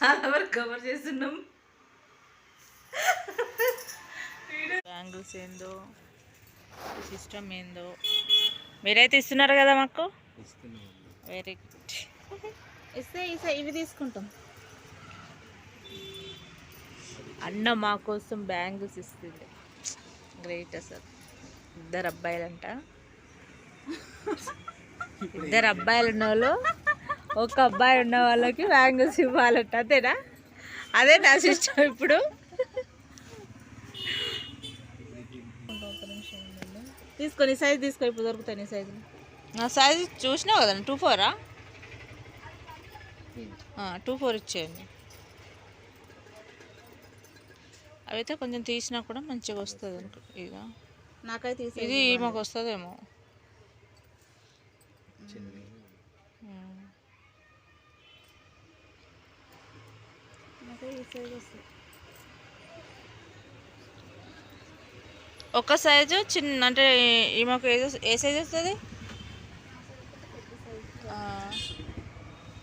చాలా వరకు కవర్ చేస్తున్నాం? బ్యాంగిల్స్ ఏందో? సిస్టమ్ ఏందో? మీరైతే ఇస్తున్నారు కదా మాకు? వెరీ గుడ్ ఇస్తే ఇస్తే ఇవి తీసుకుంటాం. అన్న మా కోసం బ్యాంగిల్స్ ఇస్తుంది. గ్రేట్ అసలు. ఇద్దరు అబ్బాయిలంట. ఇద్దరు అబ్బాయిలు ఉన్న వాళ్ళు ఒక అబ్బాయి ఉన్న వాళ్ళకి బ్యాంగిల్స్ ఇవ్వాలంట అంతేనా? అదే నా సిస్టమ్ ఇప్పుడు. తీసుకొని సైజ్ తీసుకో ఇప్పుడు దొరుకుతాయి నీ సైజు నా సైజ్ చూసినావు కదా టూ ఫోరా? టూ ఫోర్ ఇచ్చేయండి. అవైతే కొంచెం తీసినా కూడా మంచిగా వస్తుంది అనుకో ఇక. నాకైతే ఇది మాకు వస్తుందేమో నాకైతే ఈ సైజ్ వస్తుంది ఒక సైజు చిన్న అంటే ఈమెకు ఏదో ఏ సైజ్ వస్తుంది?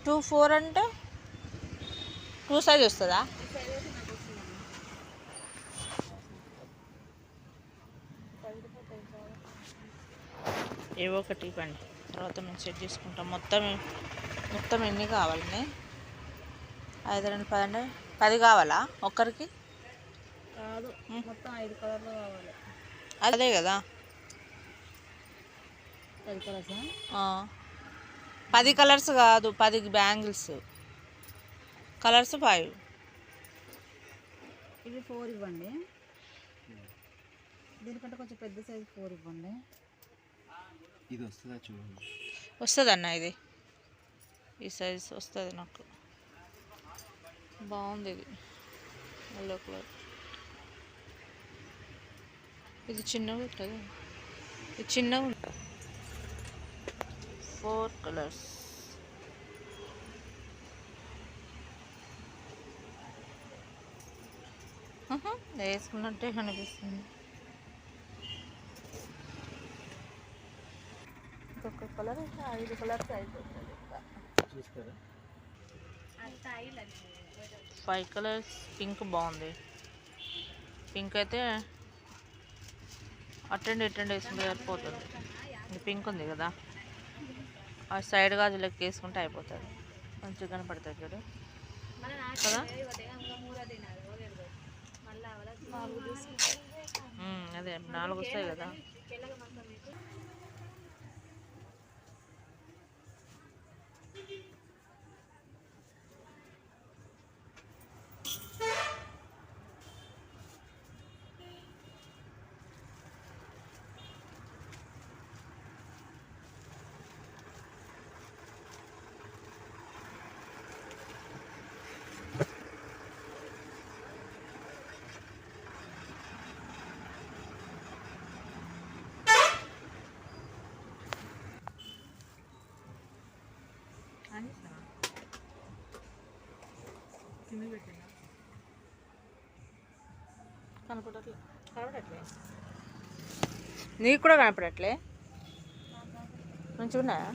టూ ఫోర్ అంటే? టూ సైజ్ వస్తుందా? ఏవో ఒకటి ఇవ్వండి. తర్వాత మేము సెట్ చేసుకుంటాం. మొత్తం మొత్తం ఎన్ని కావాలండి? ఐదు రెండు పదండి పది కావాలా ఒక్కరికి? కాదు మొత్తం ఐదు కలర్లు కావాలి. అదే కదా. కలర్సా? ఆ. పది కలర్స్ కాదు పది బ్యాంగిల్స్. Colours five. ఇవి ఫోర్ ఇవ్వండి. దీనికంటే కొంచెం పెద్ద సైజ్ ఫోర్ ఇవ్వండి. ఇది వస్తుందా చూడండి వస్తుంది అన్న ఇది? ఈ సైజ్ వస్తుంది నాకు. బాగుంది ఇది. ఎల్లో కలర్ ఇది చిన్నగా ఉంటుంది? ఇది చిన్నగా ఉంటుంది? ఫోర్ కలర్స్ వేసుకున్నట్టే కనిపిస్తుంది. ఇంకొక కలర్ ఐదు కలర్స్ అయిపోతుంది ఇంకా. ఫైవ్ కలర్స్ పింక్ బాగుంది. పింక్ అయితే అటెండ్ ఇటెండ్ వేసుకుంటే సరిపోతుంది. ఇది పింక్ ఉంది కదా. ఆ సైడ్ గాజులకి వేసుకుంటే అయిపోతుంది. మంచిగా కనపడుతుంది చూడు. కదా? అదే నాలుగు వస్తాయి కదా. కనపడట్లే. కనపడట్లే నీకు కూడా కనపడట్లే? మంచిగా ఉన్నాయా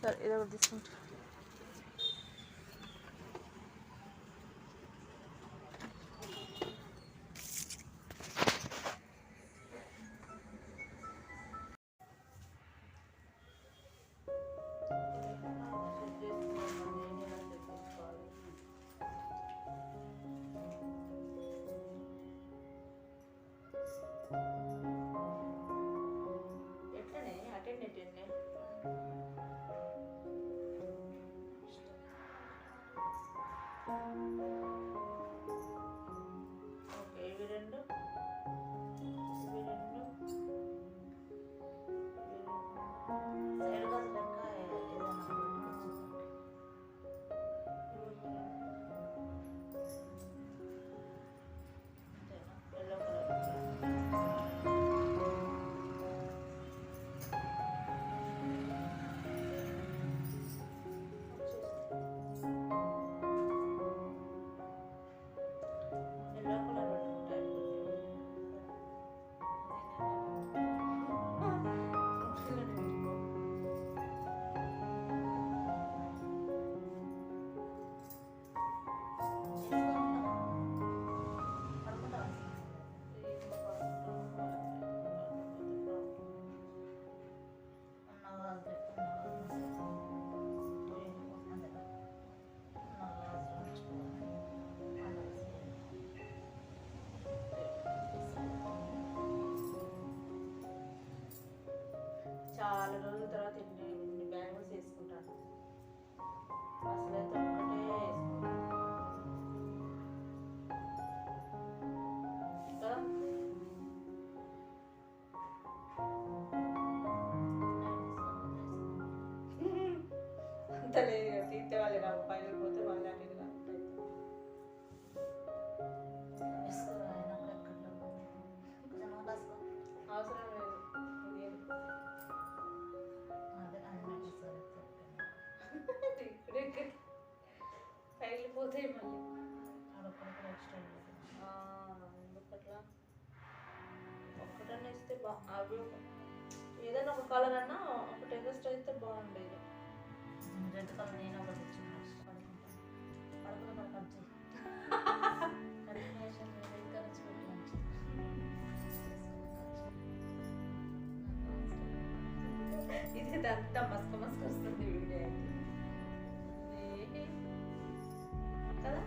సరే ఇది ఒకటి తీసుకుంటా. వస్తలేదు ఇక తీస్తే వాళ్ళు రావు పైన పోతే వాళ్ళు అటు ఇటు అవసరం లేదు. ఇదేం. మళ్ళీ. ఎందుకట్లా? ఒక్కటన్నా ఇస్తే బా అవి ఏదైనా ఒక కలర్ అన్నా ఒకటి ఎగస్ట్ అయితే బాగుండేది. రెడ్ కలర్ నేను ఒకటి ఇచ్చిన పడుకున్న పడుకున్న కట్ కన్ఫర్మేషన్ వచ్చి ఇది అంతా మస్క మస్క వస్తుంది వీడియో కదా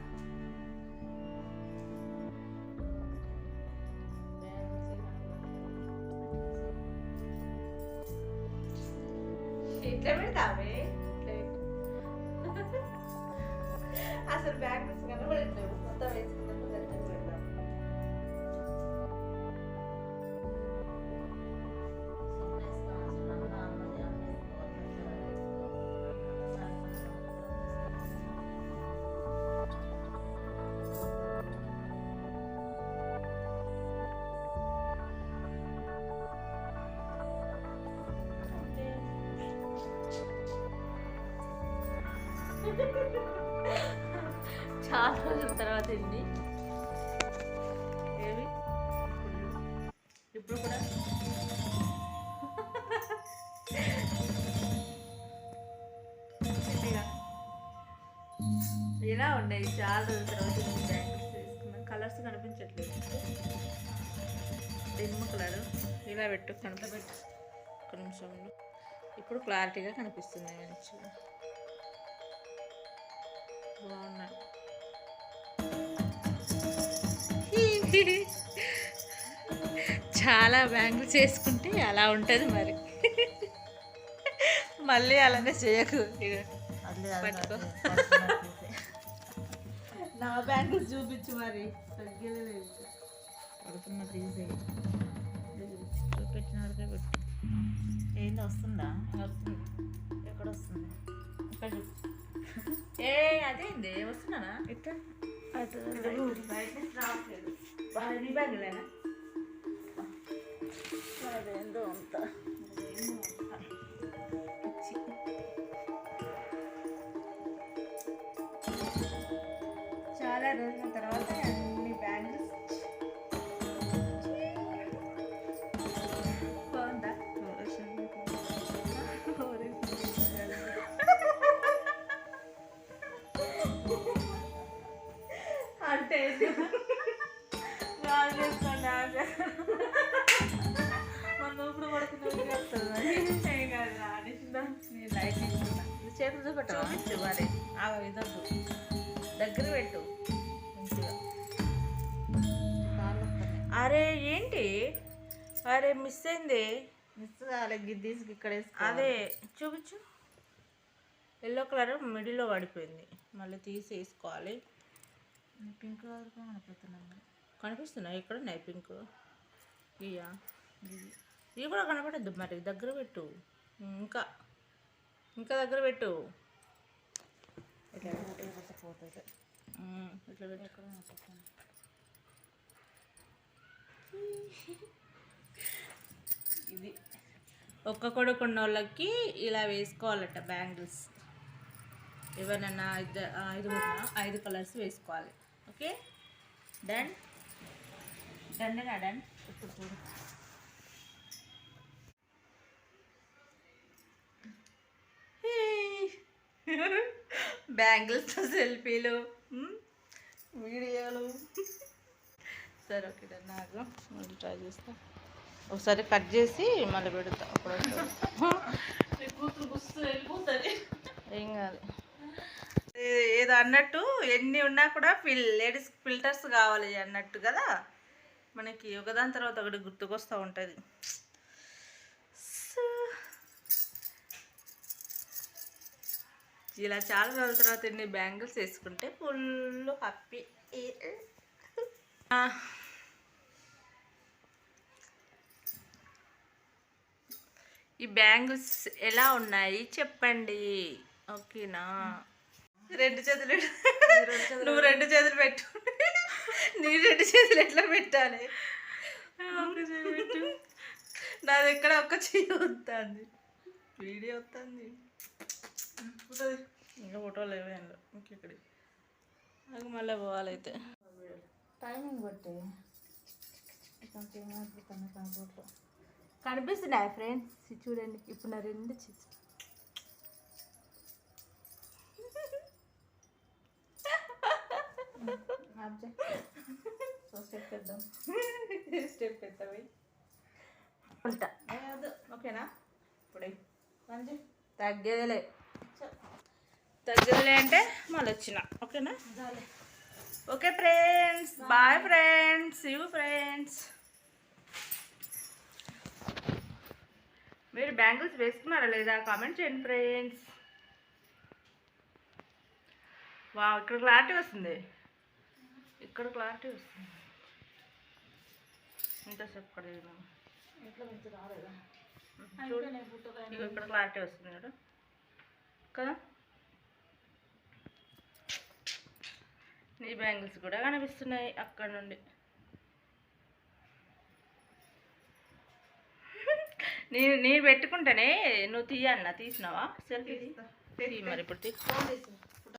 ఇట్లా పెడతావే? అసలు చాలా రోజుల తర్వాత అండి. ఏవి? ఇప్పుడు కూడా? ఇలా ఉన్నాయి. చాలా రోజుల తర్వాత బ్యాంగిల్స్ వేసుకున్నాం కలర్స్ కనిపించట్లేదు. Dim colour. ఇలా పెట్టు కనిపెట్టు ఒక నిమిషంలో. ఇప్పుడు క్లారిటీగా కనిపిస్తుంది మంచిగా. బాగున్నాయి. చాలా బ్యాంకులు చేసుకుంటే అలా ఉంటుంది మరి. మళ్ళీ అలానే చేయకు. పట్టుకో. నా బ్యాంకులు చూపించు మరి. తగ్గలేదు తీసే చూపెట్టిన వరకే పెట్టు ఏంది వస్తుందా? వస్తుంది. ఎక్కడ వస్తుంది ఇక్కడ ఏ అదేంది? వస్తున్నానా? ఇట్లా బ్రైట్నెస్ రావట్లేదు. బాగా నీ బ్యాంకులేనా అదేందో అంత చాలా రోజుల తర్వాత అన్ని బ్యాంగిల్స్ బాగుందా అంటే చేతులు చూపెట్టు. చూపించు మరి. ఆ ఇదొద్దు. దగ్గర పెట్టు. అరే ఏంటి? అరే మిస్ అయింది మిస్ కాలే గిద్దీసి ఇక్కడ అదే చూపించు. ఎల్లో కలర్ మిడిల్లో పడిపోయింది. మళ్ళీ తీసి వేసుకోవాలి. పింక్ కలర్ కనపడుతున్నాను. కనిపిస్తున్నాయి? ఎక్కడ ఉన్నాయి పింక్ ఇయ్యా. ఇవి కూడా కనపడద్దు మరి. దగ్గర పెట్టు. ఇంకా. ఇంకా దగ్గర పెట్టు. ఇట్లా పెట్టు. ఇది. ఒక్క కొడుకు వాళ్ళకి ఇలా వేసుకోవాలట బ్యాంగిల్స్. ఎవరైనా ఐదు ఐదు ఐదు కలర్స్ వేసుకోవాలి. ఓకే? డన్? Done done? ఇప్పుడు చూడు బ్యాంగిల్స్ సెల్ఫీలు. వీడియోలు. సరే ఓకే నాకు మళ్ళీ ట్రై చేస్తా. ఒకసారి కట్ చేసి మళ్ళీ పెడతా. అప్పుడు ఏం కాదు. ఏదో అన్నట్టు ఎన్ని ఉన్నా కూడా ఫిల్ లేడీస్ ఫిల్టర్స్ కావాలి అన్నట్టు కదా. మనకి ఒకదాని తర్వాత ఒకటి గుర్తుకొస్తూ ఉంటుంది. ఇలా చాలా రోజుల తర్వాత ఎన్ని బ్యాంగిల్స్ వేసుకుంటే ఫుల్ హ్యాపీ. ఈ బ్యాంగిల్స్ ఎలా ఉన్నాయి చెప్పండి. ఓకేనా? రెండు చేతులు నువ్వు రెండు చేతులు పెట్టు. నీ రెండు చేతులు ఎట్లా పెట్టాలి? నాది ఎక్కడ ఒక్క చెయ్యి వస్తుంది వీడియో వస్తుంది ఇంకా ఫోటోలు ఏమైనా ఇంకెక్కడి నాకు మళ్ళీ పోవాలి అయితే టైమింగ్ కంప్యూటర్లో కనిపిస్తున్నాయి ఫ్రెండ్స్ చూడండి. ఇప్పుడు నా రెండు చిచ్చు స్టెప్ వేద్దాం స్టెప్ ఎత్తవి ఉంటా. ఓకేనా? ఇప్పుడే. మంచి తగ్గేదిలే. తగ్గేదిలే అంటే మళ్ళీ వచ్చిన ఓకేనా okay friends. Bye friends. You friends. మీరు బ్యాంగిల్స్ వేసుకున్నారా లేదా? కామెంట్ చేయండి ఫ్రెండ్స్. వా ఇక్కడ క్లారిటీ వస్తుంది. ఇక్కడ క్లారిటీ వస్తుంది. ఫోటోలు ఇగో ఇక్కడ క్లారిటీ వస్తుంది చూడు. కదా నీ బ్యాంగిల్స్ కూడా కనిపిస్తున్నాయి అక్కడ నుండి. నేను నేను పెట్టుకుంటేనే నువ్వు తీయన్నా తీసినావా? సెల్ఫీ? మరి ఇప్పుడు తీ ఫోన్ తీసి